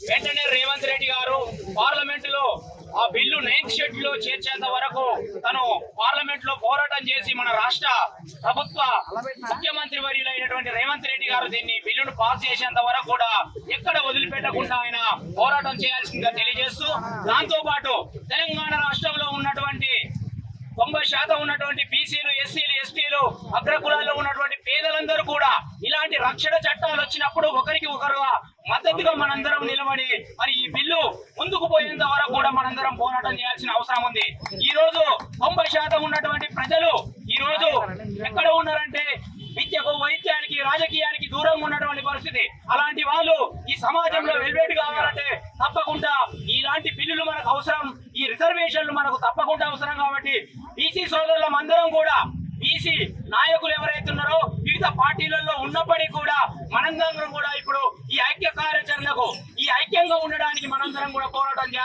వెంటనే రేవంత్ రెడ్డి గారు పార్లమెంట్లో ఆ బిల్లు నైన్త్ షెడ్యూల్లో చేర్చేంత వరకు తను పార్లమెంట్లో పోరాటం చేసి మన రాష్ట్ర ప్రభుత్వ ముఖ్యమంత్రి వర్యులైనటువంటి రేవంత్ రెడ్డి గారు దీన్ని బిల్లును పాస్ చేసేంత వరకు కూడా ఎక్కడ వదిలిపెట్టకుండా ఆయన పోరాటం చేయాల్సిందిగా తెలియజేస్తూ దాంతో పాటు తెలంగాణ రాష్ట్రంలో ఉన్నటువంటి తొంభై శాతం ఉన్నటువంటి బీసీలు ఎస్సీలు ఎస్టీలు అగ్రకులాల్లో ఉన్నటువంటి పేదలందరూ కూడా ఇలాంటి రక్షణ చట్టాలు వచ్చినప్పుడు ఒకరికి ఒకరుగా మద్దతుగా మనందరం నిలబడి మరి ఈ బిల్లు ముందుకు పోయేంత వరకు కూడా మనందరం పోరాటం చేయాల్సిన అవసరం ఉంది. ఈ రోజు తొంభై శాతం ఉన్నటువంటి ప్రజలు ఈ రోజు ఎక్కడ ఉన్నారంటే విద్యకు వైద్యానికి రాజకీయానికి దూరంగా ఉన్నటువంటి పరిస్థితి. అలాంటి వాళ్ళు ఈ సమాజంలో వెల్వేట్ కావాలంటే తప్పకుండా ఇలాంటి బిల్లులు మనకు అవసరం ఈ రిజర్వేషన్లు మనకు తప్పకుండా అవసరం కాబట్టి బీసీ సోదరులం అందరం కూడా బీసీ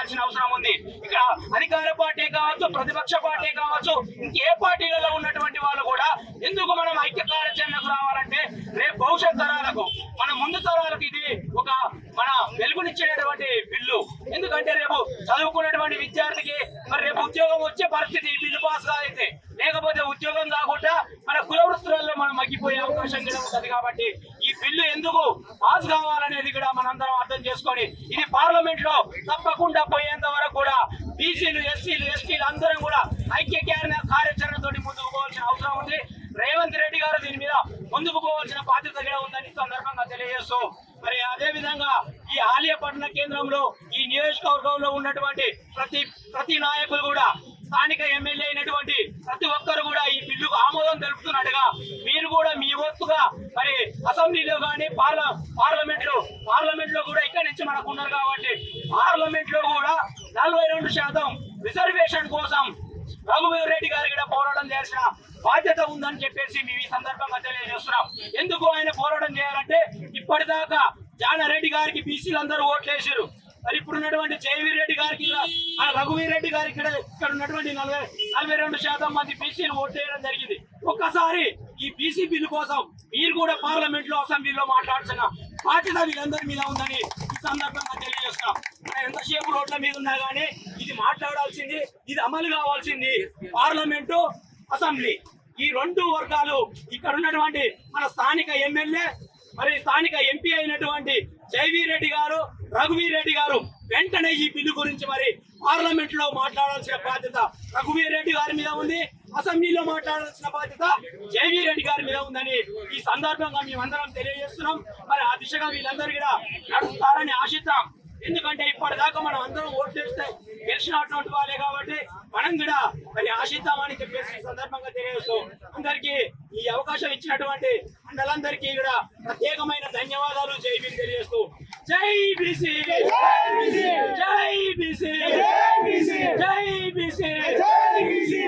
చేయాల్సిన అవసరం ఉంది. ఇక్కడ అధికార పార్టీ కావచ్చు ప్రతిపక్ష పార్టీ కావచ్చు ఇంకే పార్టీలలో ఉన్నటువంటి వాళ్ళు కూడా ఎందుకు మనం ఐక్య కార్యాచరణకు రావాలంటే రేపు భవిష్యత్ తరాలకు మన ముందు తరాలకు ఇది ఒక మన వెలుగునిచ్చేటటువంటి బిల్లు. ఎందుకంటే రేపు చదువుకున్నటువంటి విద్యార్థికి మరి రేపు ఉద్యోగం వచ్చే పరిస్థితి ఈ బిల్లు పాస్ అయితే లేకపోతే ఉద్యోగం కాకుండా మన కుల వృత్తులలో మనం మగ్గిపోయే అవకాశం కూడా ఉంటుంది కాబట్టి ఈ బిల్లు ఎందుకు పాస్ కావాలనేది కూడా మనందరం అర్థం చేసుకొని ఇది పార్లమెంట్లో తప్పకుండా పోయేంత వరకు కూడా బీసీలు ఎస్సీలు ఎస్టీలు అందరం కూడా ఐక్య కార్యాచరణతో ముందుకు పోవాల్సిన అవసరం ఉంది. రేవంత్ రెడ్డి గారు దీని మీద ముందుకు పోవాల్సిన బాధ్యత కూడా ఉందని సందర్భంగా తెలియజేస్తూ మరి అదే విధంగా ఈ ఆలయ పట్టణ కేంద్రంలో ఈ నియోజకవర్గంలో ఉన్నటువంటి ప్రతి ప్రతి నాయకులు కూడా స్థానిక ఎమ్మెల్యే అయినటువంటి ప్రతి ఒక్కరు కూడా ఈ బిల్లుకు ఆమోదం తెలుపుతున్నట్టుగా మీరు కూడా మీ వంతుగా మరి అసెంబ్లీలో కానీ పార్ల పార్లమెంట్లో పార్లమెంట్లో కూడా ఇక్కడి నుంచి మనకు ఉన్నారు కాబట్టి పార్లమెంట్లో కూడా నలభై రెండు శాతం రిజర్వేషన్ కోసం రఘువీర్ రెడ్డి గారు కూడా పోరాటం చేసిన బాధ్యత ఉందని చెప్పేసి మేము ఈ సందర్భంగా తెలియజేస్తున్నాం. ఎందుకు ఆయన పోరాటం చేయాలంటే ఇప్పటిదాకా జానారెడ్డి గారికి బీసీలు అందరూ ఓట్లేసారు మరి ఇప్పుడు ఉన్నటువంటి జయవీర్ రెడ్డి గారికి ఆ రఘువీర్ రెడ్డి గారికి ఇక్కడ ఉన్నటువంటి నలభై నలభై రెండు శాతం మంది బీసీలు ఓట్లేయడం జరిగింది. ఒక్కసారి ఈ బీసీ బిల్లు కోసం మీరు కూడా పార్లమెంట్లో అసెంబ్లీలో మాట్లాడుతున్న బాధ్యత వీళ్ళందరి మీద ఉందని ఈ సందర్భంగా తెలియజేస్తాం ఎంతసేపు రోడ్ల మీద ఉన్నా కానీ ఇది మాట్లాడాల్సింది ఇది అమలు కావాల్సింది పార్లమెంటు అసెంబ్లీ. ఈ రెండు వర్గాలు ఇక్కడ ఉన్నటువంటి మన స్థానిక ఎమ్మెల్యే మరి స్థానిక ఎంపీ అయినటువంటి జైవీ రెడ్డి గారు రఘువీర్ రెడ్డి గారు వెంటనే ఈ బిల్లు గురించి మరి పార్లమెంట్లో మాట్లాడాల్సిన బాధ్యత రఘువీర్ రెడ్డి గారి మీద ఉంది. అసెంబ్లీలో మాట్లాడాల్సిన బాధ్యత జేవీ రెడ్డి గారి మీద ఉందని ఈ సందర్భంగా మేమందరం తెలియజేస్తున్నాం. మరి ఆ దిశగా వీళ్ళందరూ కూడా నడుస్తారని ఆశిద్దాం. ఎందుకంటే ఇప్పటిదాకా మనం అందరం ఓట్లు వేస్తే గెలిచినటువంటి వాళ్ళే కాబట్టి మనం కూడా మరి ఆశిద్దామని చెప్పేసి ఈ సందర్భంగా తెలియజేస్తూ అందరికీ ఈ అవకాశం ఇచ్చినటువంటి అందరందరికీ కూడా ప్రత్యేకమైన ధన్యవాదాలు జై బీసీ తెలియజేస్తూ జై బీసీ జై బీసీ జై బీసీ.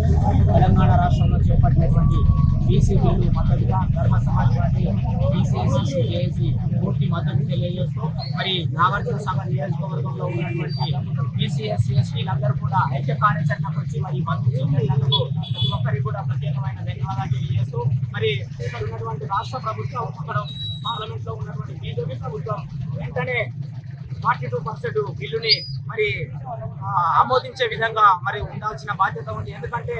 తెలంగాణ రాష్ట్రంలో చేపట్టినటువంటి బీసీ బిల్లు మద్దతుగా ధర్మ సమాజ్ పార్టీ బీసీఎస్సీ జేఏసీ పూర్తి మద్దతు తెలియజేస్తూ మరి నాగార్జున సాగర్ నియోజకవర్గంలో ఉన్నటువంటి బీసీఎస్సీ ఎస్టీలందరూ కూడా ఐక్య కార్యాచరణకు వచ్చి మరి మద్దతు చెప్పినందుకు ప్రతి ఒక్కరికి కూడా ప్రత్యేకమైన ధన్యవాదాలు తెలియజేస్తూ మరి ఇక్కడ ఉన్నటువంటి రాష్ట్ర ప్రభుత్వం అక్కడ పార్లమెంట్లో ఉన్నటువంటి బీజేపీ ప్రభుత్వం వెంటనే ఫార్టీ టూ పర్సెంట్ బిల్లుని మరి ఆమోదించే విధంగా మరి ఉండాల్సిన బాధ్యత ఉంది. ఎందుకంటే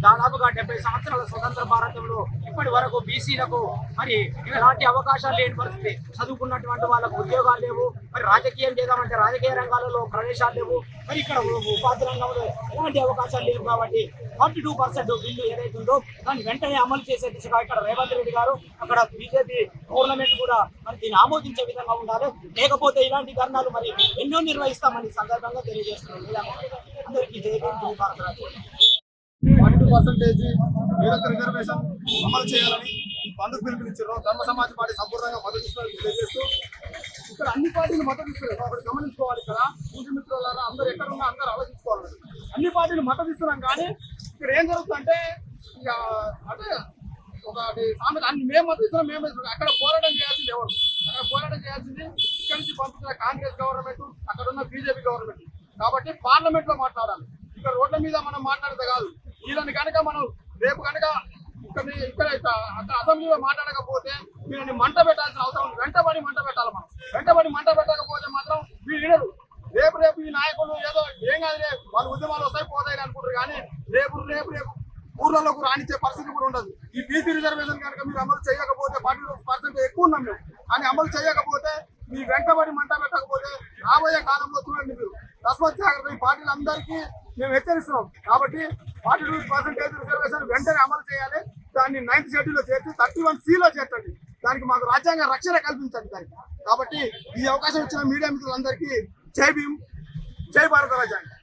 దాదాపుగా డెబ్బై సంవత్సరాల స్వతంత్ర భారతంలో ఇప్పటి వరకు బీసీలకు మరి ఎలాంటి అవకాశాలు లేని పరిస్థితి. చదువుకున్నటువంటి వాళ్ళకు ఉద్యోగాలు లేవు. మరి రాజకీయం చేద్దామంటే రాజకీయ రంగాలలో ప్రవేశాలు లేవు. మరి ఇక్కడ ఉపాధి రంగంలో ఎలాంటి అవకాశాలు లేవు కాబట్టి ఫార్టీ టూ పర్సెంట్ బిల్లు ఏదైతే ఉందో దాన్ని వెంటనే అమలు చేసే దిశగా ఇక్కడ రేవంత్ రెడ్డి గారు అక్కడ బీజేపీ గవర్నమెంట్ కూడా మరి దీన్ని ఆమోదించే విధంగా ఉండాలి. లేకపోతే ఇలాంటి ధర్నాలు మరి ఎన్నో నిర్వహిస్తామని సందర్భంగా తెలియజేస్తున్నాం. అందరికీ జై భారత. పర్సెంటేజ్ రిజర్వేషన్ అమలు చేయాలని బంధు పిలుపునిచ్చారు. ధర్మ సమాజ్ పార్టీ సంపూర్ణంగా మద్దతు ఇస్తారని తెలియజేస్తూ ఇక్కడ అన్ని పార్టీలు మద్దతు ఇస్తున్నారు. అప్పుడు గమనించుకోవాలి ఇక్కడ పూజ మిత్రులారా అందరూ ఎక్కడ ఉన్నా అందరూ ఆలోచించుకోవాలి. అన్ని పార్టీలు మద్దతు ఇస్తున్నాం కానీ ఇక్కడ ఏం జరుగుతుందంటే ఇక అంటే ఒకటి సామెత అన్ని మేము మద్దతు ఇస్తున్నాం మేము ఇస్తున్నాం. అక్కడ పోరాటం చేయాల్సింది ఎవరు? అక్కడ పోరాటం చేయాల్సింది ఇక్కడ నుంచి పంపించిన కాంగ్రెస్ గవర్నమెంట్ అక్కడ ఉన్న బీజేపీ గవర్నమెంట్. కాబట్టి పార్లమెంట్లో మాట్లాడాలి. ఇక్కడ రోడ్ల మీద మనం మాట్లాడితే కాదు. వీళ్ళని కనుక మనం రేపు కనుక ఇక్కడ ఇక్కడ అసెంబ్లీలో మాట్లాడకపోతే వీళ్ళని మంట పెట్టాల్సిన అవసరం ఉంది. వెంటబడి మంట పెట్టాలి మనం. వెంటబడి మంట పెట్టకపోతే మాత్రం వీళ్ళు వినరు. రేపు రేపు ఈ నాయకులు ఏదో ఏం కాదు రేపు వాళ్ళ ఉద్యమాలు వస్తాయి పోతాయి అనుకుంటారు కానీ రేపు రేపు రేపు ఊర్లలోకి రాణించే పరిస్థితి కూడా ఉండదు. ఈ బీసీ రిజర్వేషన్ కనుక మీరు అమలు చేయకపోతే పార్టీ పర్సెంట్ ఎక్కువ ఉన్నాం మేము. కానీ అమలు చేయకపోతే మీ వెంటబడి మంట పెట్టకపోతే రాబోయే కాలంలో చూడండి మీరు. తస్మత్ జాగ్రత్త ఈ పార్టీలందరికీ మేము హెచ్చరిస్తున్నాం. కాబట్టి ఫార్టీ టూ పర్సెంటేజ్ రిజర్వేషన్ వెంటనే అమలు చేయాలి. దాన్ని నైన్త్ షెడ్యూల్లో చేర్చి థర్టీ వన్ సిలో చేర్చండి. దానికి మాకు రాజ్యాంగ రక్షణ కల్పించండి దానికి. కాబట్టి ఈ అవకాశం ఇచ్చిన మీడియా మిత్రులందరికీ జై భీమ్ జై భారత రాజ్యాంగం.